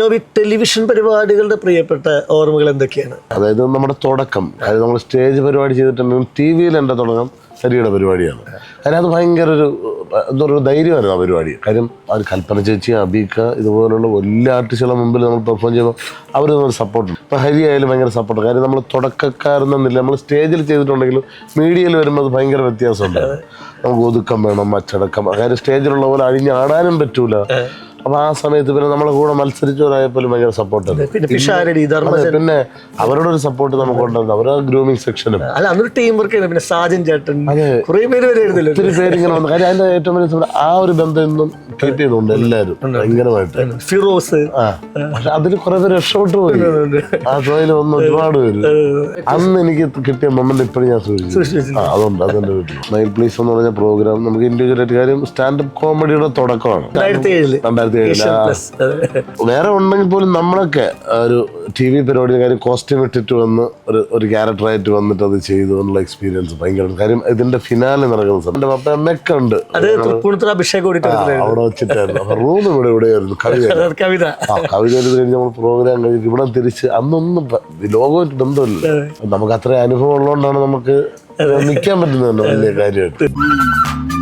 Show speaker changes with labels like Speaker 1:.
Speaker 1: Noby television പരിപാടികളുടെ പ്രിയപ്പെട്ട ഓർമ്മകൾ എന്തൊക്കെയാണ്?
Speaker 2: അതായത് നമ്മുടെ തുടക്കം അതായത് നമ്മൾ സ്റ്റേജ് പരിപാടി ചെയ്തിട്ടുണ്ടെങ്കിൽ ടി വിയിൽ എന്റെ തുടക്കം ഹരിയുടെ പരിപാടിയാണ്. കാര്യം അത് ഭയങ്കര ഒരു എന്താ പറയുക ധൈര്യമായിരുന്നു ആ പരിപാടി. കാര്യം അവർ കൽപ്പന ചേച്ചി അബീക്ക ഇതുപോലുള്ള വലിയ ആർട്ടിസ്റ്റുകളുടെ മുമ്പിൽ നമ്മൾ പെർഫോം ചെയ്യുമ്പോൾ അവർ നമ്മൾ സപ്പോർട്ട് ഇപ്പോൾ ഹരി ആയാലും ഭയങ്കര സപ്പോർട്ട് കാര്യം നമ്മൾ തുടക്കക്കാരെന്നില്ല നമ്മൾ സ്റ്റേജിൽ ചെയ്തിട്ടുണ്ടെങ്കിലും മീഡിയയിൽ വരുമ്പോൾ അത് ഭയങ്കര വ്യത്യാസമുണ്ട്. നമുക്ക് ഒതുക്കം വേണം അച്ചടക്കം. കാര്യം സ്റ്റേജിലുള്ള പോലെ അഴിഞ്ഞാടാനും പറ്റൂല. അപ്പൊ ആ സമയത്ത് പിന്നെ നമ്മളെ കൂടെ മത്സരിച്ചവരായപ്പോലും ഭയങ്കര സപ്പോർട്ട്
Speaker 1: പിന്നെ
Speaker 2: അവരുടെ ഒരു സപ്പോർട്ട് നമുക്ക് അവരുടെ ഗ്രൂമിംഗ് സെക്ഷനും
Speaker 1: അല്ല ടീം വർക്ക് പിന്നെ സാജൻ ചേട്ടൻ കുറെ പേര് വരെ എഴുതില്ല
Speaker 2: ഒത്തിരി പേര് ഇങ്ങനെ വന്നു. കാര്യം അതിന്റെ ഏറ്റവും വലിയ ആ ഒരു ബന്ധം ഇന്നും കീപ്പ് ചെയ്തുകൊണ്ട് എല്ലാവരും ഭയങ്കരമായിട്ട്.
Speaker 1: ഫിറോസ്.
Speaker 2: പക്ഷെ അതിൽ കുറെ പേര് രക്ഷപ്പെട്ടു പോയി. ആ തൊഴിൽ വന്ന് ഒരുപാട് പേര്. അന്ന് എനിക്ക് കിട്ടിയ മൊമെന്റ് ഇപ്പോഴും ഞാൻ സൂക്ഷിച്ചു അതുണ്ട് അതെന്റെ വീട്ടിൽ മൈൽ പ്ലീസ് എന്ന് പറഞ്ഞ പ്രോഗ്രാം നമുക്ക് ഇൻഡിവിജ്വൽ ആയിട്ട് കാര്യം സ്റ്റാൻഡപ്പ് കോമഡിയുടെ തുടക്കമാണ്.
Speaker 1: രണ്ടായിരത്തി
Speaker 2: വേറെ ഉണ്ടെങ്കിൽ പോലും നമ്മളൊക്കെ ഒരു ടി വി പരിപാടി കാര്യം കോസ്റ്റ്യൂം ഇട്ടിട്ട് വന്ന് ഒരു ഒരു ക്യാരക്ടറായിട്ട് വന്നിട്ട് അത് ചെയ്തു എന്നുള്ള എക്സ്പീരിയൻസ് ഭയങ്കര. കാര്യം ഇതിന്റെ ഫിനാലെ നടക്കുന്ന സമയം. എന്റെ പപ്പ അമ്മയൊക്കെ ഉണ്ട്. അവിടെ വെച്ചിട്ടായിരുന്നു. അപ്പൊ റൂം ഇവിടെ ഇവിടെയായിരുന്നു. കവിത.
Speaker 1: കവിത.
Speaker 2: ആ കവിത എഴുതി കഴിഞ്ഞ് നമ്മൾ പ്രോഗ്രാം കഴിഞ്ഞ് ഇവിടെ തിരിച്ച് അന്നൊന്നും ലോകമായിട്ട് ബന്ധമില്ല നമുക്ക് അത്ര അനുഭവം ഉള്ളതുകൊണ്ടാണ് നമുക്ക് നിൽക്കാൻ പറ്റുന്നല്ലോ തന്നെ വലിയ കാര്യമായിട്ട്.